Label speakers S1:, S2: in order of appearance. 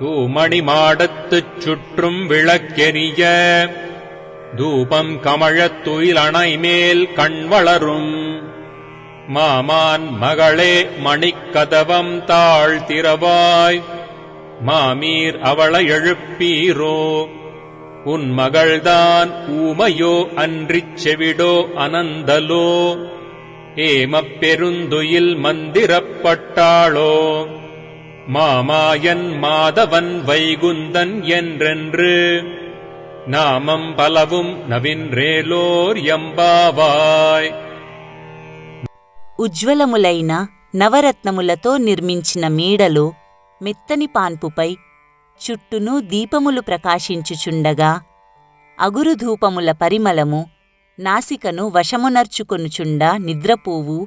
S1: தூமணி மாடத்துச் சுற்றும் விளக்கெரிய தூபம் கமழத் துயிலணை மேல் கண் மாமான் மகளே மணிக்கதவம் தாழ் திறவாய் மாமீர் அவளை எழுப்பீரோ? உன் மகள்தான் ஊமையோ அன்றிச் செவிடோ அனந்தலோ? ஏமப் பெருந்துயில் மந்திரப்பட்டாளோ? மாமாயன் மாதவன் வைகுந்தன் என்றென்று நாமம் பலவும் நவின்றேலோர் எம்பாவாய்
S2: ఉజ్వలములైన నవరత్నములతో నిర్మించిన మేడలో మెత్తని పాన్పుపై చుట్టూను దీపములు ప్రకాశించుచుండగా అగురుధూపముల పరిమళము నాసికను వశమునర్చుకొనుచుండ నిద్రపోవు